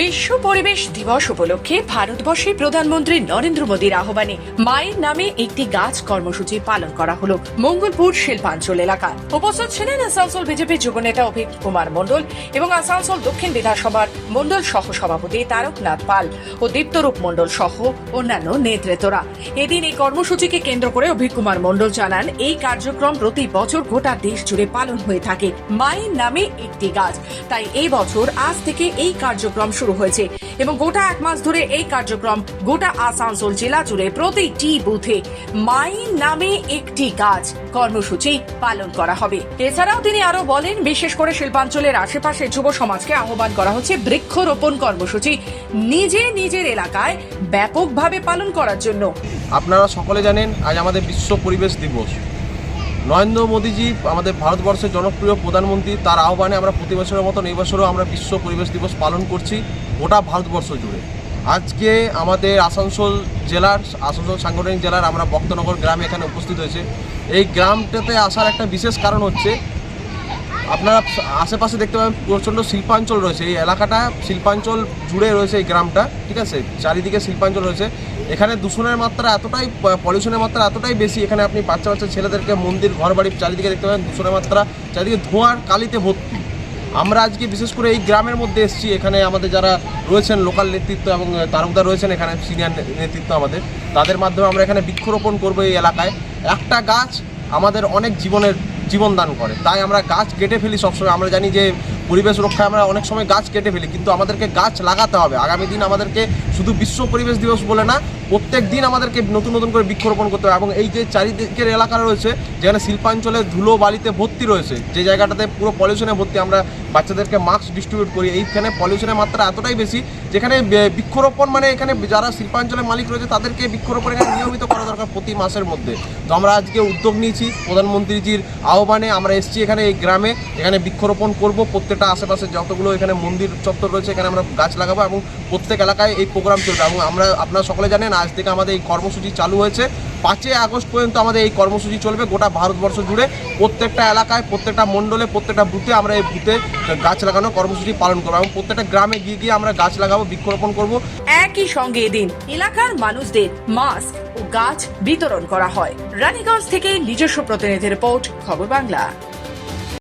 বিশ্ব পরিবেশ দিবস উপলক্ষে ভারতবর্ষের প্রধানমন্ত্রী নরেন্দ্র মোদীর আহ্বানে মায়ের নামে একটি গাছ কর্মসূচি পালন করা হলো মঙ্গলপুর শিল্পাঞ্চল এলাকায়। উপস্থিত ছিলেন আসানসোল বিজেপি যুবনেতা অভিক কুমার মণ্ডল এবং আসানসোল দক্ষিণ বিধানসভার মণ্ডল সহ সভাপতি তারকনাথ পাল ও দীপ্তরূপ মণ্ডল সহ অন্যান্য নেতৃত্বরা। এদিন এই কর্মসূচিকে কেন্দ্র করে অভিক কুমার মণ্ডল জানান, এই কার্যক্রম প্রতি বছর গোটা দেশ জুড়ে পালন হয়ে থাকে মায়ের নামে একটি গাছ। তাই এই বছর আজ থেকে এই কার্যক্রম শুরু হয়েছে এবং গোটা এক মাস ধরে এই কার্যক্রম গোটা আসানসোল জেলা জুড়ে প্রতিটি বুথে মাই নামে একটি কাজ কর্মসূচি পালন করা হবে। এছাড়াও তিনি আরও বলেন, বিশেষ করে শিল্পাঞ্চলের আশেপাশে যুব সমাজকে আহ্বান করা হচ্ছে বৃক্ষরোপণ কর্মসূচি নিজে নিজের এলাকায় ব্যাপকভাবে পালন করার জন্য। আপনারা সকলে জানেন, আজ আমাদের বিশ্ব পরিবেশ দিবস। নরেন্দ্র মোদীজি আমাদের ভারতবর্ষের জনপ্রিয় প্রধানমন্ত্রী, তার আহ্বানে আমরা প্রতি বছরের মতন এই বছরও আমরা বিশ্ব পরিবেশ দিবস পালন করছি গোটা ভারতবর্ষ জুড়ে। আজকে আমাদের আসানসোল জেলার, আসানসোল সাংগঠনিক জেলার আমরা ভক্তনগর গ্রামে এখানে উপস্থিত হয়েছে। এই গ্রামটাতে আসার একটা বিশেষ কারণ হচ্ছে আপনারা আশেপাশে দেখতে পাবেন প্রচণ্ড শিল্পাঞ্চল রয়েছে। এই এলাকাটা শিল্পাঞ্চল জুড়ে রয়েছে এই গ্রামটা, ঠিক আছে? চারিদিকে শিল্পাঞ্চল রয়েছে। এখানে দূষণের মাত্রা এতটাই পলিউশনের মাত্রা এতটাই বেশি, এখানে আপনি বাচ্চা বাচ্চা ছেলেদেরকে মন্দির ঘর বাড়ির চারিদিকে দেখতে পাবেন দূষণের মাত্রা, চারিদিকে ধোঁয়ার কালিতে ভর্তি। আমরা আজকে বিশেষ করে এই গ্রামের মধ্যে এসেছি, এখানে আমাদের যারা রয়েছেন লোকাল নেতৃত্ব এবং তারকদার রয়েছেন, এখানে সিনিয়র নেতৃত্ব আমাদের, তাদের মাধ্যমে আমরা এখানে বৃক্ষরোপণ করব এই এলাকায়। একটা গাছ আমাদের অনেক জীবনের জীবন দান করে। তাই আমরা গাছ কেটে ফেলি সবসময়। আমরা জানি যে পরিবেশ রক্ষায় আমরা অনেক সময় গাছ কেটে ফেলি, কিন্তু আমাদেরকে গাছ লাগাতে হবে। আগামী দিন আমাদেরকে শুধু বিশ্ব পরিবেশ দিবস বলে না, প্রত্যেক দিন আমাদেরকে নতুন নতুন করে বৃক্ষরোপণ করতে হবে। এবং এই যে চারিদিকের এলাকা রয়েছে, যেখানে শিল্পাঞ্চলে ধুলো বালিতে ভর্তি রয়েছে, যে জায়গাটাতে পুরো পলিউশনে ভর্তি আমরা বাচ্চাদেরকে মাস্ক ডিস্ট্রিবিউট করি, এইখানে পলিউশনের মাত্রা এতটাই বেশি, যেখানে বৃক্ষরোপণ মানে এখানে যারা শিল্পাঞ্চলের মালিক রয়েছে, তাদেরকে বৃক্ষরোপণ এখানে নিয়মিত করা দরকার প্রতি মাসের মধ্যে। তো আমরা আজকে উদ্যোগ নিয়েছি, প্রধানমন্ত্রীজির আহ্বানে আমরা এসেছি এখানে এই গ্রামে, এখানে বৃক্ষরোপণ করব প্রত্যেকটা আশেপাশে যতগুলো এখানে মন্দির চত্বর রয়েছে, এখানে আমরা গাছ লাগাবো এবং প্রত্যেক এলাকায় এই প্রোগ্রাম চলবে এবং আমরা, আপনারা সকলে জানেন, আজ থেকে আমাদের এই কর্মসূচি চালু হয়েছে। পাঁচই আগস্ট পর্যন্ত আমাদের এই কর্মসূচি চলবে গোটা ভারতবর্ষ জুড়ে। প্রত্যেকটা এলাকায়, প্রত্যেকটা মণ্ডলে, প্রত্যেকটা বুথে আমরা এই বুথে গাছ লাগানো কর্মসূচি পালন করব এবং প্রত্যেকটা গ্রামে গিয়ে গিয়ে আমরা গাছ লাগাবো, বৃক্ষরোপণ করব। একই সঙ্গে এদিন এলাকার মানুষদের মাস্ক ও গাছ বিতরণ করা হয়। রানীগঞ্জ থেকে নিজস্ব প্রতিনিধি রিপোর্ট, খবর বাংলা।